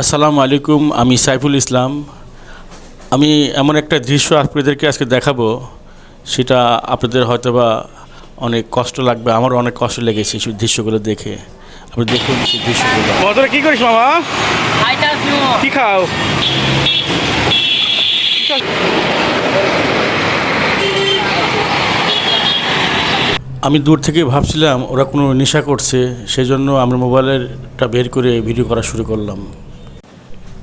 আসসালামু আলাইকুম আমি সাইফুল ইসলাম। আমি এমন একটা দৃশ্য আপনাদেরকে আজকে দেখাবো সেটা আপনাদের হয়তোবা অনেক কষ্ট লাগবে আমারও অনেক কষ্ট লেগেছে সেই দৃশ্যগুলো দেখে। আপনি দেখুন সেই দৃশ্যগুলো। বদরে কি করিস মামা? কি খাও? আমি দূর থেকে ভাবছিলাম ওরা কোনো নেশা করছে সেই জন্য আমরা মোবাইলেরটা বের করে ভিডিও করা শুরু করলাম।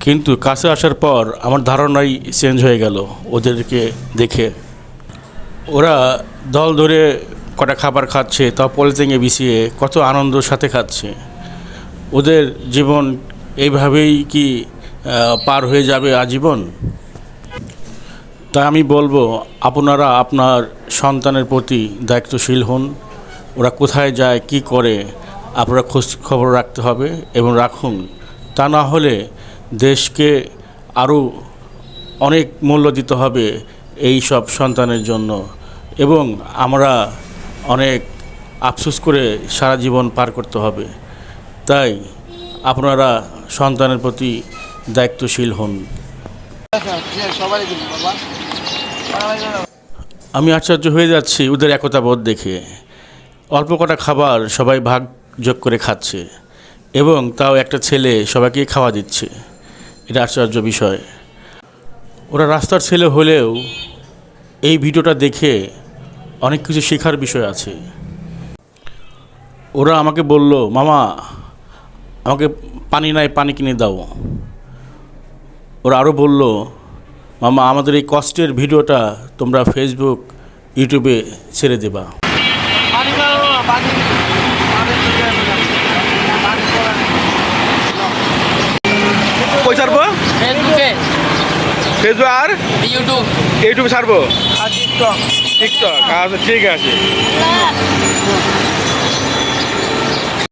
কিন্তু কাছে আসার পর আমার ধারণাই চেঞ্জ হয়ে গেল ওদেরকে দেখে। ওরা দল ধরে কটা খাবার খাচ্ছে তা পলিথিনে বিছিয়ে কত আনন্দের সাথে খাচ্ছে। ওদের জীবন এইভাবেই কি পার হয়ে যাবে আজীবন? তাই আমি বলব, আপনারা আপনার সন্তানের প্রতি দায়িত্বশীল হন। ওরা কোথায় যায়, কি করে, আপনারা খোঁজ খবর রাখতে হবে এবং রাখুন। তা না হলে দেশকে আরও অনেক মূল্য দিতে হবে এই সব সন্তানের জন্য। এবং আমরা অনেক আফসোস করে সারা জীবন পার করতে হবে। তাই আপনারা সন্তানের প্রতি দায়িত্বশীল হন। আমি আশ্চর্য হয়ে যাচ্ছি ওদের একতা বোধ দেখে। অল্প কটা খাবার সবাই ভাগ যোগ করে খাচ্ছে এবং তাও একটা ছেলে সবাইকে খাওয়া দিচ্ছে। এটা আশ্চর্য বিষয়। ওরা রাস্তার ছেলে হলেও এই ভিডিওটা দেখে অনেক কিছু শেখার বিষয় আছে। ওরা আমাকে বলল, মামা, আমাকে পানি নাই, পানি কিনে দাও। ওরা আরও বলল, মামা, আমাদের এই কষ্টের ভিডিওটা তোমরা ফেসবুক ইউটিউবে ছেড়ে দেবা পানি খাও পানি পানি কই ছাড়বো? ফেসবুকে। ফেসবুক আর? ইউটিউব। ইউটিউবে ছাড়বো? আর টিকটক। টিকটক আচ্ছা ঠিক আছে।